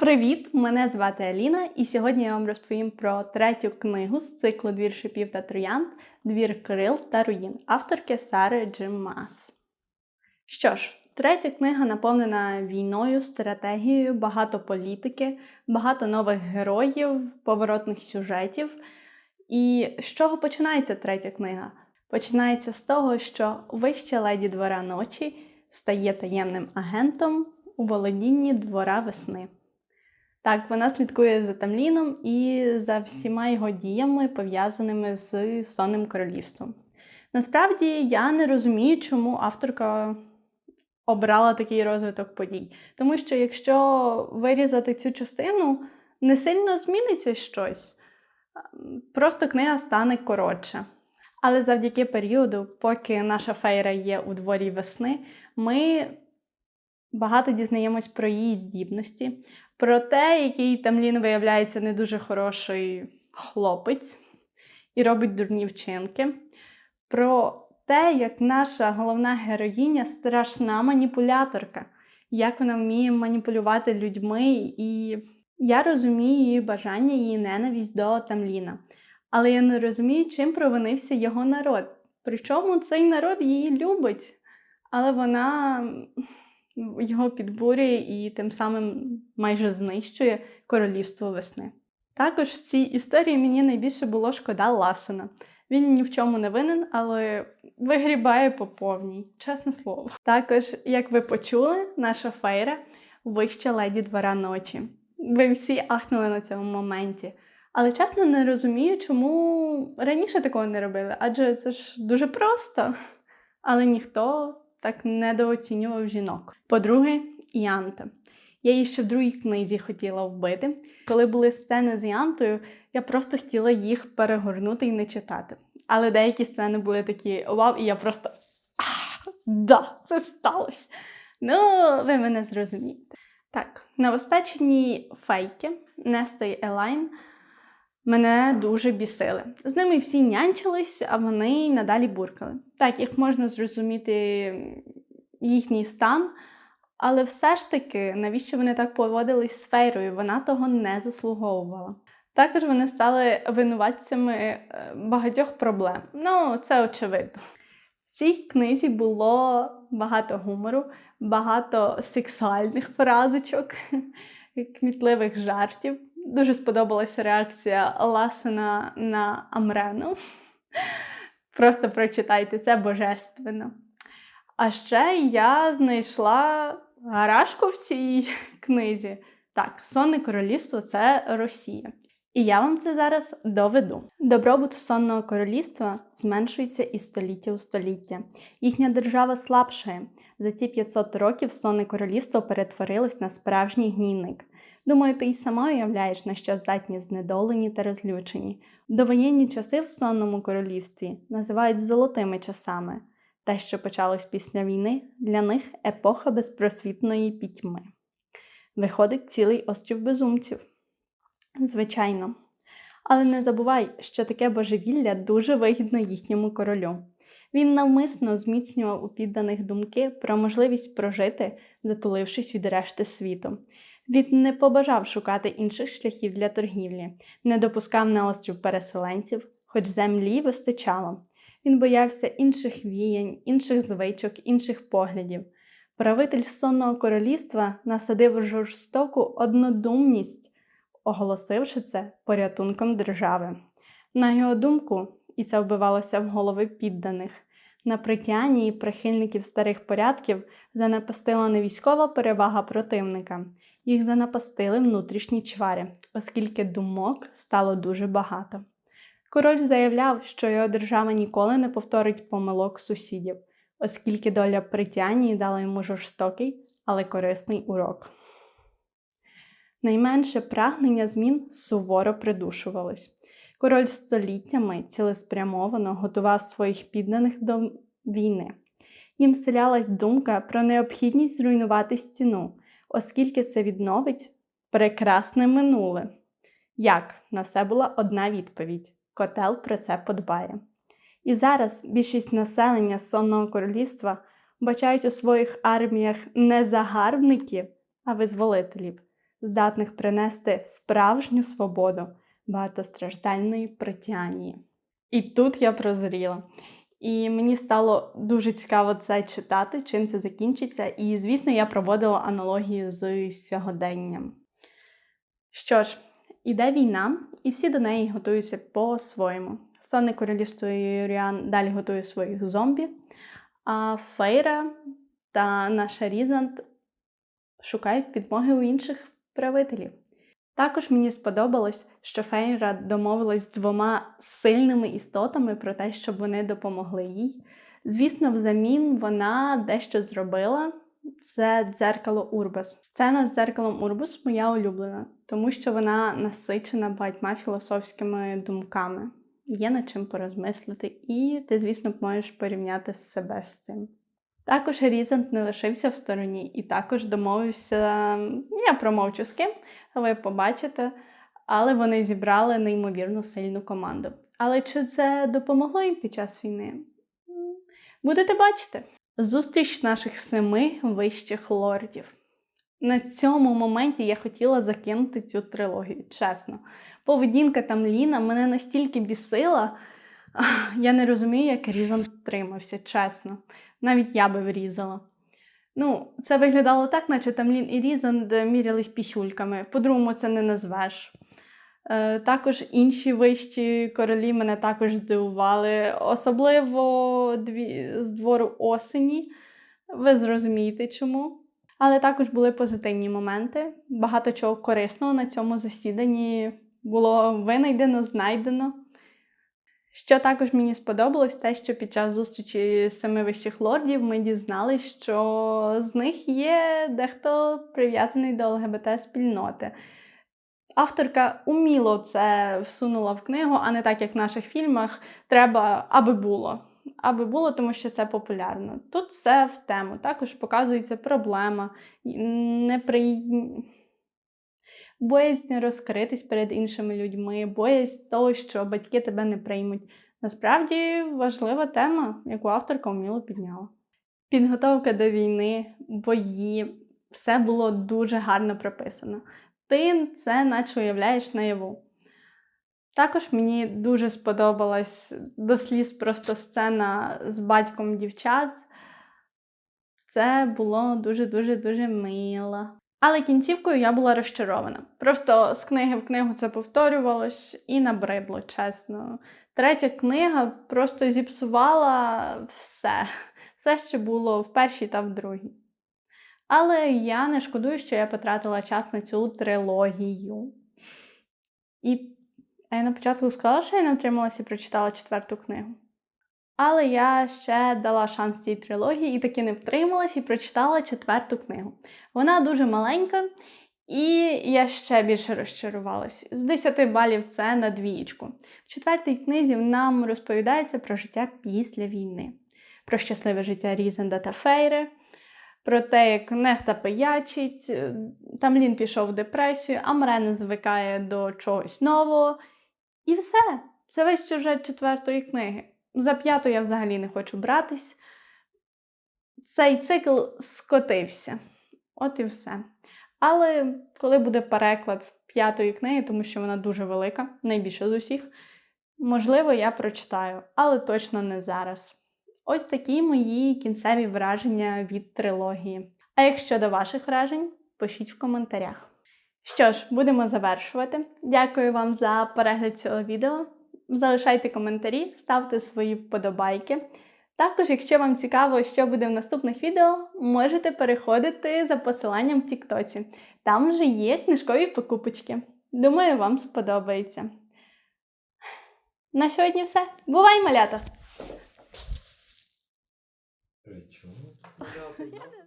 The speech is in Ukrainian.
Привіт! Мене звати Аліна, і сьогодні я вам розповім про третю книгу з циклу Двір шипів та троянд Двір Крил та руїн авторки Сари Джим Мас. Що ж, третя книга наповнена війною, стратегією, багато політики, багато нових героїв, поворотних сюжетів. І з чого починається третя книга? Починається з того, що вища леді двора ночі стає таємним агентом у володінні двора весни. Так, вона слідкує за Тамліном і за всіма його діями, пов'язаними з сонним королівством. Насправді я не розумію, чому авторка обрала такий розвиток подій. Тому що якщо вирізати цю частину, не сильно зміниться щось, просто книга стане коротше. Але завдяки періоду, поки наша фейра є у дворі весни, ми багато дізнаємось про її здібності, про те, який Тамлін виявляється не дуже хороший хлопець і робить дурні вчинки, про те, як наша головна героїня страшна маніпуляторка, як вона вміє маніпулювати людьми, і я розумію її бажання, її ненависть до Тамліна. Але я не розумію, чим провинився його народ. Причому цей народ її любить, але вона його підбурює і тим самим майже знищує королівство весни. Також в цій історії мені найбільше було шкода Ласена. Він ні в чому не винен, але вигрібає по повній, чесне слово. Також, як ви почули, наша фейра вища леді двора ночі. Ви всі ахнули на цьому моменті. Але чесно не розумію, чому раніше такого не робили, адже це ж дуже просто. Але ніхто так недооцінював жінок. По-друге, Іанта. Я її ще в другій книзі хотіла вбити. Коли були сцени з Іантою, я просто хотіла їх перегорнути і не читати. Але деякі сцени були такі вау, і я просто «Ах, да, це сталося. Ну, ви мене зрозумієте. Так, новоспечені фейки Неста і Елайн мене дуже бісили. З ними всі нянчились, а вони надалі буркали. Так, їх можна зрозуміти їхній стан, але все ж таки, навіщо вони так поводились з фейрою? Вона того не заслуговувала. Також вони стали винуватцями е, багатьох проблем. Ну, це очевидно. В цій книзі було багато гумору, багато сексуальних фразочок, кмітливих жартів. Дуже сподобалася реакція Ласена на Амрену. Просто прочитайте, це божественно. А ще я знайшла гаражку в цій книзі. Так, Сонне королівство це Росія. І я вам це зараз доведу. Добробут сонного королівства зменшується із століття у століття. Їхня держава слабшає. За ці 500 років сонне королівство перетворилось на справжній гнійник. Думаю, ти й сама уявляєш, на що здатні знедолені та розлючені. Довоєнні часи в сонному королівстві називають золотими часами. Те, що почалось після війни, для них епоха безпросвітної пітьми. Виходить цілий острів безумців. Звичайно. Але не забувай, що таке божевілля дуже вигідно їхньому королю. Він навмисно зміцнював у підданих думки про можливість прожити, затулившись від решти світу. Він не побажав шукати інших шляхів для торгівлі, не допускав на острів переселенців, хоч землі вистачало. Він боявся інших віянь, інших звичок, інших поглядів. Правитель сонного королівства насадив жорстоку однодумність, оголосивши це порятунком держави. На його думку, і це вбивалося в голови підданих. На притянні прихильників старих порядків занапастила не військова перевага противника, їх занапастили внутрішні чвари, оскільки думок стало дуже багато. Король заявляв, що його держава ніколи не повторить помилок сусідів, оскільки доля притянії дала йому жорстокий, але корисний урок. Найменше прагнення змін суворо придушувались. Король століттями цілеспрямовано готував своїх підданих до війни. Їм вселялась думка про необхідність зруйнувати стіну, оскільки це відновить прекрасне минуле. Як на це була одна відповідь: котел про це подбає. І зараз більшість населення сонного королівства бачають у своїх арміях не загарбників, а визволителів. здатних принести справжню свободу багатостраждальної притянії. І тут я прозріла. І мені стало дуже цікаво це читати, чим це закінчиться. І, звісно, я проводила аналогію з сьогоденням. Що ж, іде війна, і всі до неї готуються по-своєму. Сонне королівство Юріан далі готує своїх зомбі, а Фейра та наша Різант шукають підмоги у інших правителів. Також мені сподобалось, що Фейра домовилась з двома сильними істотами про те, щоб вони допомогли їй. Звісно, взамін вона дещо зробила. Це дзеркало Урбас. Сцена з дзеркалом Урбас моя улюблена, тому що вона насичена багатьма філософськими думками. Є над чим порозмислити, і ти, звісно, можеш порівняти себе з цим. Також Різант не лишився в стороні і також домовився, я промовчу з ким, ви побачите, але вони зібрали неймовірно сильну команду. Але чи це допомогло їм під час війни? Будете бачити. Зустріч наших семи вищих лордів. На цьому моменті я хотіла закинути цю трилогію, чесно. Поведінка там Ліна мене настільки бісила, я не розумію, як Різан тримався, чесно. Навіть я би врізала. Ну, це виглядало так, наче там Лін і Різан мірялись пісюльками. По-другому це не назвеш. Е, також інші вищі королі мене також здивували, особливо дві, з двору осені. Ви зрозумієте чому. Але також були позитивні моменти. Багато чого корисного на цьому засіданні було винайдено, знайдено. Що також мені сподобалось, те, що під час зустрічі семи вищих лордів ми дізналися, що з них є дехто прив'язаний до ЛГБТ-спільноти. Авторка уміло це всунула в книгу, а не так, як в наших фільмах. Треба, аби було. Аби було, тому що це популярно. Тут все в тему. Також показується проблема, непри... боязнь розкритись перед іншими людьми, боязнь того, що батьки тебе не приймуть. Насправді важлива тема, яку авторка вміло підняла. Підготовка до війни, бої, все було дуже гарно прописано. Ти це наче уявляєш наяву. Також мені дуже сподобалась до сліз просто сцена з батьком дівчат. Це було дуже-дуже дуже мило. Але кінцівкою я була розчарована. Просто з книги в книгу це повторювалось і набридло, чесно. Третя книга просто зіпсувала все, все, що було в першій та в другій. Але я не шкодую, що я потратила час на цю трилогію. І а я на початку сказала, що я не втрималася і прочитала четверту книгу. Але я ще дала шанс цій трилогії і таки не втрималась і прочитала четверту книгу. Вона дуже маленька, і я ще більше розчарувалась. З 10 балів це на двієчку. В четвертій книзі нам розповідається про життя після війни, про щасливе життя Різенда та Фейри, про те, як Неста пиячить, Тамлін пішов в депресію, Амрен звикає до чогось нового. І все. Це весь сюжет четвертої книги. За п'яту я взагалі не хочу братись. Цей цикл скотився. От і все. Але коли буде переклад п'ятої книги, тому що вона дуже велика, найбільша з усіх, можливо, я прочитаю, але точно не зараз. Ось такі мої кінцеві враження від трилогії. А якщо до ваших вражень, пишіть в коментарях. Що ж, будемо завершувати. Дякую вам за перегляд цього відео. Залишайте коментарі, ставте свої вподобайки. Також, якщо вам цікаво, що буде в наступних відео, можете переходити за посиланням в Тіктоці. Там вже є книжкові покупочки. Думаю, вам сподобається. На сьогодні все. Бувай, малята!